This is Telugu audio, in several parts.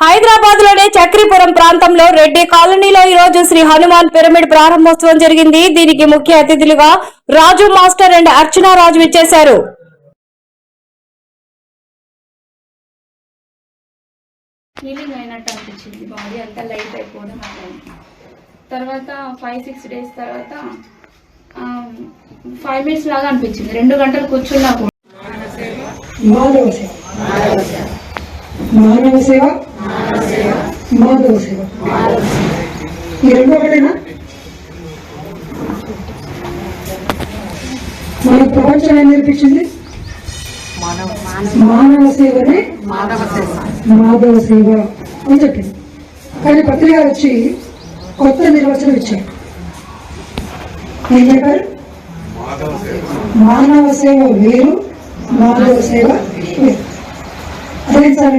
హైదరాబాద్లోని చక్రీపురం ప్రాంతంలో రెడ్డి కాలనీలో ఈ రోజు శ్రీ హనుమాన్ పిరమిడ్ ప్రారంభోత్సవం జరిగింది. దీనికి ముఖ్య అతిథులుగా రాజు మాస్టర్ అండ్ అర్చనా రాజు ఇచ్చేశారు బాడీ అంతా లైట్ అయిపోవడం. తర్వాత ఫైవ్ సిక్స్ డేస్ తర్వాత ఫైవ్ మినిట్స్ లాగా అనిపించింది. రెండు గంటలు కూర్చున్నా కూడా. మాధవ సేవ. మానవ సేవ. మాధవ సేవ ఈ రెండు ఒకటేనా? మన ప్రపంచం ఏం నేర్పించింది? మానవ సేవనే మాధవ సేవ అని చెప్పింది. కానీ పత్రిక వచ్చి కొత్త నిర్వచనం ఇచ్చారు ఏం చెప్పారు? మానవ సేవ వేరు మాధవ సేవ వేరు అదే సార్?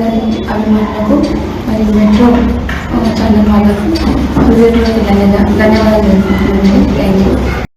అందరి అభిమానులకు మరియు మెట్రో ఛానల్ ధన్యవాదాలు ధన్యవాదాలు తెలుపుతున్నాను థ్యాంక్ యూ